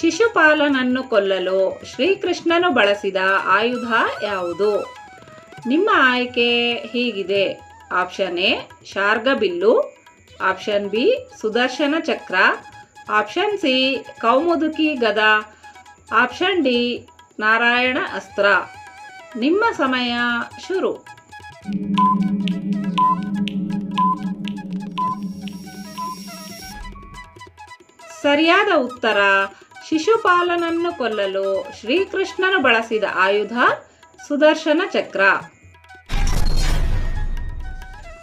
ಶಿಶುಪಾಲನನ್ನು ಕೊಲ್ಲಲು ಶ್ರೀಕೃಷ್ಣನು ಬಳಸಿದ ಆಯುಧ ಯಾವುದು? ನಿಮ್ಮ ಆಯ್ಕೆ ಹೀಗಿದೆ. Option A, ಶಾರ್ಗಬಿಲ್ಲು. Option B, Sudarshana Chakra. Option C, ಕೌಮುದುಕಿ ಗದ. ಆಪ್ಷನ್ ಡಿ, ನಾರಾಯಣ ಅಸ್ತ್ರ. ನಿಮ್ಮ ಸಮಯ ಶುರು. ಸರಿಯಾದ ಉತ್ತರ ಶಿಶುಪಾಲನನ್ನು ಕೊಲ್ಲಲು ಶ್ರೀಕೃಷ್ಣನು ಬಳಸಿದ ಆಯುಧ ಸುದರ್ಶನ ಚಕ್ರ.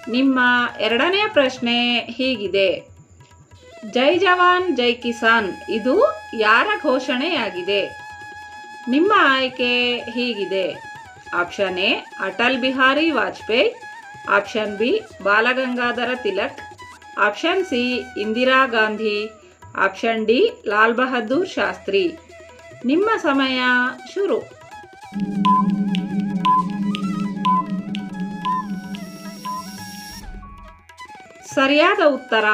ನಿಮ್ಮ ಎರಡನೇ ಪ್ರಶ್ನೆ ಹೀಗಿದೆ. ಜೈ ಜವಾನ್, ಜೈ ಕಿಸಾನ್, ಇದು ಯಾರ ಘೋಷಣೆಯಾಗಿದೆ? ನಿಮ್ಮ ಆಯ್ಕೆ ಹೀಗಿದೆ. Option A, Atal Bihari Vajpayee. Option B, Balagangadhara Tilak. Option C, Indira Gandhi. Option D, Lal Bahadur Shastri. ನಿಮ್ಮ ಸಮಯ ಶುರು. ಸರಿಯಾದ ಉತ್ತರ,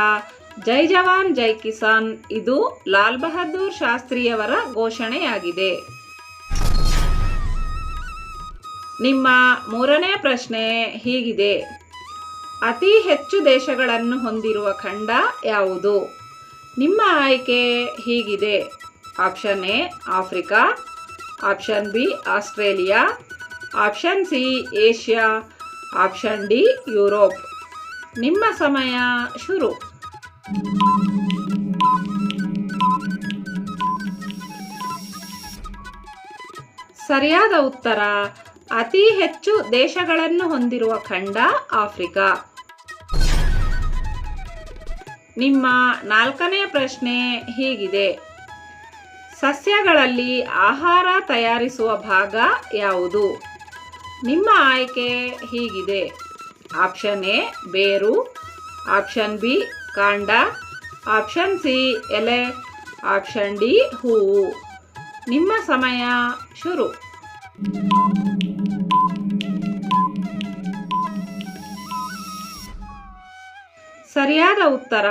ಜೈ ಜವಾನ್, ಜೈ ಕಿಸಾನ್. ಇದು ಲಾಲ್ ಬಹದ್ದೂರ್ ಶಾಸ್ತ್ರಿಯವರ ಘೋಷಣೆಯಾಗಿದೆ. ನಿಮ್ಮ ಮೂರನೇ ಪ್ರಶ್ನೆ ಹೀಗಿದೆ. ಅತಿ ಹೆಚ್ಚು ದೇಶಗಳನ್ನು ಹೊಂದಿರುವ ಖಂಡ ಯಾವುದು? ನಿಮ್ಮ ಆಯ್ಕೆ ಹೀಗಿದೆ. Option A, Africa. Option B, Australia. Option C, Asia. Option D, Europe. ನಿಮ್ಮ ಸಮಯ ಶುರು. ಸರಿಯಾದ ಉತ್ತರ, ಅತಿ ಹೆಚ್ಚು ದೇಶಗಳನ್ನು ಹೊಂದಿರುವ ಖಂಡ ಆಫ್ರಿಕಾ. ನಿಮ್ಮ ನಾಲ್ಕನೇ ಪ್ರಶ್ನೆ ಹೀಗಿದೆ. ಸಸ್ಯಗಳಲ್ಲಿ ಆಹಾರ ತಯಾರಿಸುವ ಭಾಗ ಯಾವುದು? ನಿಮ್ಮ ಆಯ್ಕೆ ಹೀಗಿದೆ. ಆಪ್ಷನ್ ಎ, ಬೇರು. ಆಪ್ಷನ್ ಬಿ, ಕಾಂಡ. ಆಪ್ಷನ್ ಸಿ, ಎಲೆ. ಆಪ್ಷನ್ ಡಿ, ಹೂವು. ನಿಮ್ಮ ಸಮಯ ಶುರು. ಸರಿಯಾದ ಉತ್ತರ,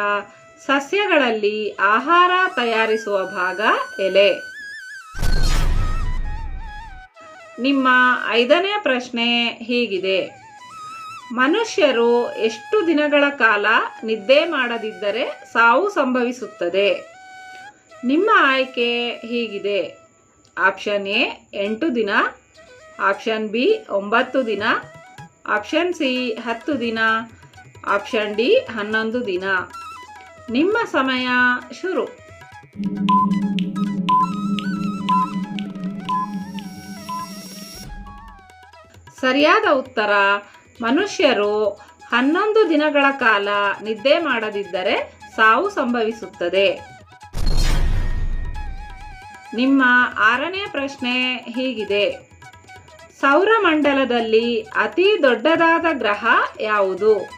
ಸಸ್ಯಗಳಲ್ಲಿ ಆಹಾರ ತಯಾರಿಸುವ ಭಾಗ ಎಲೆ. ನಿಮ್ಮ ಐದನೇ ಪ್ರಶ್ನೆ ಹೀಗಿದೆ. ಮನುಷ್ಯರು ಎಷ್ಟು ದಿನಗಳ ಕಾಲ ನಿದ್ದೆ ಮಾಡದಿದ್ದರೆ ಸಾವು ಸಂಭವಿಸುತ್ತದೆ? ನಿಮ್ಮ ಆಯ್ಕೆ ಹೀಗಿದೆ. ಆಪ್ಷನ್ ಎ, ಎಂಟು ದಿನ. ಆಪ್ಷನ್ ಬಿ, ಒಂಬತ್ತು ದಿನ. ಆಪ್ಷನ್ ಸಿ, ಹತ್ತು ದಿನ. ಆಪ್ಷನ್ ಡಿ, ಹನ್ನೊಂದು ದಿನ. ನಿಮ್ಮ ಸಮಯ ಶುರು. ಸರಿಯಾದ ಉತ್ತರ, ಮನುಷ್ಯರು ಹನ್ನೊಂದು ದಿನಗಳ ಕಾಲ ನಿದ್ದೆ ಮಾಡದಿದ್ದರೆ ಸಾವು ಸಂಭವಿಸುತ್ತದೆ. ನಿಮ್ಮ ಆರನೇ ಪ್ರಶ್ನೆ ಹೀಗಿದೆ. ಸೌರಮಂಡಲದಲ್ಲಿ ಅತಿ ದೊಡ್ಡದಾದ ಗ್ರಹ ಯಾವುದು?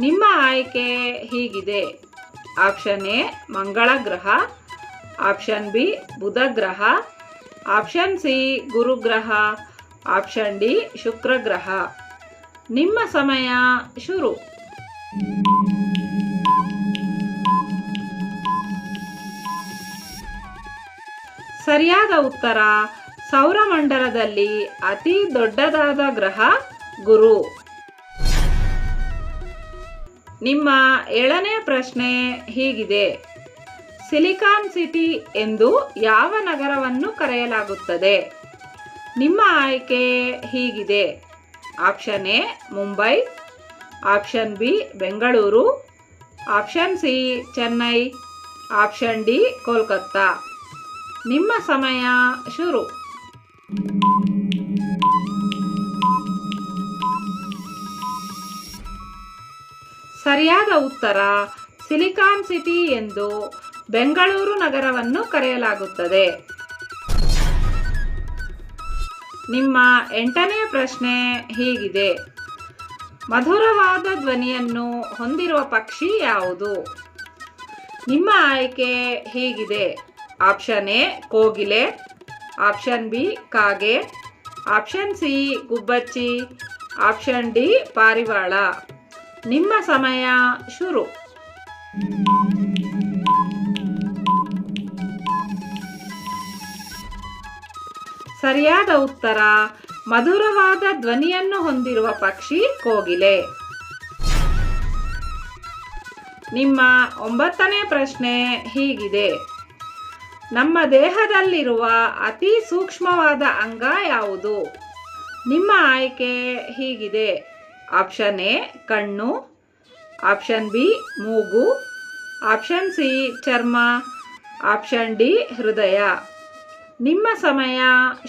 ನಿಮ್ಮ ಆಯ್ಕೆ ಹೀಗಿದೆ. ಆಪ್ಷನ್ ಎ, ಮಂಗಳ ಗ್ರಹ. ಆಪ್ಷನ್ ಬಿ, ಬುಧ ಗ್ರಹ. ಆಪ್ಷನ್ ಸಿ ಗುರುಗ್ರಹ ಆಪ್ಷನ್ ಡಿ, ಶುಕ್ರ ಗ್ರಹ. ನಿಮ್ಮ ಸಮಯ ಶುರು. ಸರಿಯಾದ ಉತ್ತರ, ಸೌರಮಂಡಲದಲ್ಲಿ ಅತಿ ದೊಡ್ಡದಾದ ಗ್ರಹ ಗುರು. ನಿಮ್ಮ ಏಳನೇ ಪ್ರಶ್ನೆ ಹೀಗಿದೆ. ಸಿಲಿಕಾನ್ ಸಿಟಿ ಎಂದು ಯಾವ ನಗರವನ್ನು ಕರೆಯಲಾಗುತ್ತದೆ? ನಿಮ್ಮ ಆಯ್ಕೆ ಹೀಗಿದೆ. Option A, Mumbai. Option B, Bengaluru. Option C, Chennai. Option D, Kolkata. ನಿಮ್ಮ ಸಮಯ ಶುರು. ಸರಿಯಾದ ಉತ್ತರ ಸಿಲಿಕಾನ್ ಸಿಟಿ ಎಂದು ಬೆಂಗಳೂರು ನಗರವನ್ನು ಕರೆಯಲಾಗುತ್ತದೆ. ನಿಮ್ಮ ಎಂಟನೇ ಪ್ರಶ್ನೆ ಹೀಗಿದೆ. ಮಧುರವಾದ ಧ್ವನಿಯನ್ನು ಹೊಂದಿರುವ ಪಕ್ಷಿ ಯಾವುದು? ನಿಮ್ಮ ಆಯ್ಕೆ ಹೀಗಿದೆ. ಆಪ್ಷನ್ ಎ, ಕೋಗಿಲೆ. ಆಪ್ಷನ್ ಬಿ, ಕಾಗೆ. ಆಪ್ಷನ್ ಸಿ, ಗುಬ್ಬಚ್ಚಿ. ಆಪ್ಷನ್ ಡಿ, ಪಾರಿವಾಳ. ನಿಮ್ಮ ಸಮಯ ಶುರು. ಸರಿಯಾದ ಉತ್ತರ, ಮಧುರವಾದ ಧ್ವನಿಯನ್ನು ಹೊಂದಿರುವ ಪಕ್ಷಿ ಕೋಗಿಲೆ. ನಿಮ್ಮ ಒಂಬತ್ತನೇ ಪ್ರಶ್ನೆ ಹೀಗಿದೆ. ನಮ್ಮ ದೇಹದಲ್ಲಿರುವ ಅತಿ ಸೂಕ್ಷ್ಮವಾದ ಅಂಗ ಯಾವುದು? ನಿಮ್ಮ ಆಯ್ಕೆ ಹೀಗಿದೆ. ಆಪ್ಷನ್ ಎ ಕಣ್ಣು. ಆಪ್ಷನ್ ಬಿ ಮೂಗು. ಆಪ್ಷನ್ ಸಿ ಚರ್ಮ. ಆಪ್ಷನ್ ಡಿ ಹೃದಯ. ನಿಮ್ಮ ಸಮಯ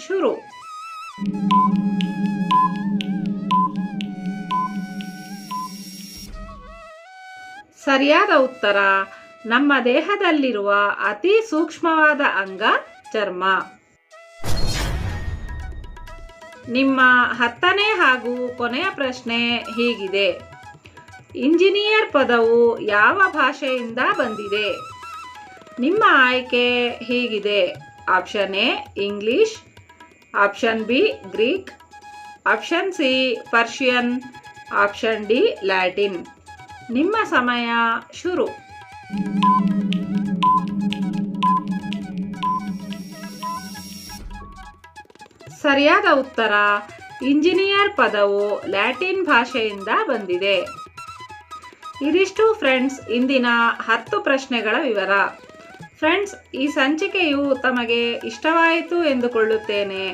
ಶುರು. ಸರಿಯಾದ ಉತ್ತರ, ನಮ್ಮ ದೇಹದಲ್ಲಿರುವ ಅತಿ ಸೂಕ್ಷ್ಮವಾದ ಅಂಗ ಚರ್ಮ. ನಿಮ್ಮ ಹತ್ತನೇ ಹಾಗೂ ಕೊನೆಯ ಪ್ರಶ್ನೆ ಹೀಗಿದೆ. ಇಂಜಿನಿಯರ್ ಪದವು ಯಾವ ಭಾಷೆಯಿಂದ ಬಂದಿದೆ? ನಿಮ್ಮ ಆಯ್ಕೆ ಹೀಗಿದೆ. Option A, English. Option B, Greek. Option C, Persian. Option D, Latin. ನಿಮ್ಮ ಸಮಯ ಶುರು. ಸರಿಯಾದ ಉತ್ತರ ಇಂಜಿನಿಯರ್ ಪದವು ಲ್ಯಾಟಿನ್ ಭಾಷೆಯಿಂದ ಬಂದಿದೆ. ಇದಿಷ್ಟು ಫ್ರೆಂಡ್ಸ್, ಇಂದಿನ ಹತ್ತು ಪ್ರಶ್ನೆಗಳ ವಿವರ. ಫ್ರೆಂಡ್ಸ್, ಈ ಸಂಚಿಕೆಯು ತಮಗೆ ಇಷ್ಟವಾಯಿತು ಎಂದುಕೊಳ್ಳುತ್ತೇನೆ.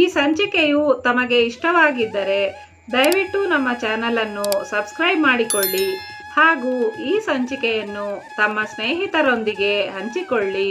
ಈ ಸಂಚಿಕೆಯು ತಮಗೆ ಇಷ್ಟವಾಗಿದ್ದರೆ ದಯವಿಟ್ಟು ನಮ್ಮ ಚಾನಲನ್ನು ಸಬ್ಸ್ಕ್ರೈಬ್ ಮಾಡಿಕೊಳ್ಳಿ ಹಾಗೂ ಈ ಸಂಚಿಕೆಯನ್ನು ತಮ್ಮ ಸ್ನೇಹಿತರೊಂದಿಗೆ ಹಂಚಿಕೊಳ್ಳಿ.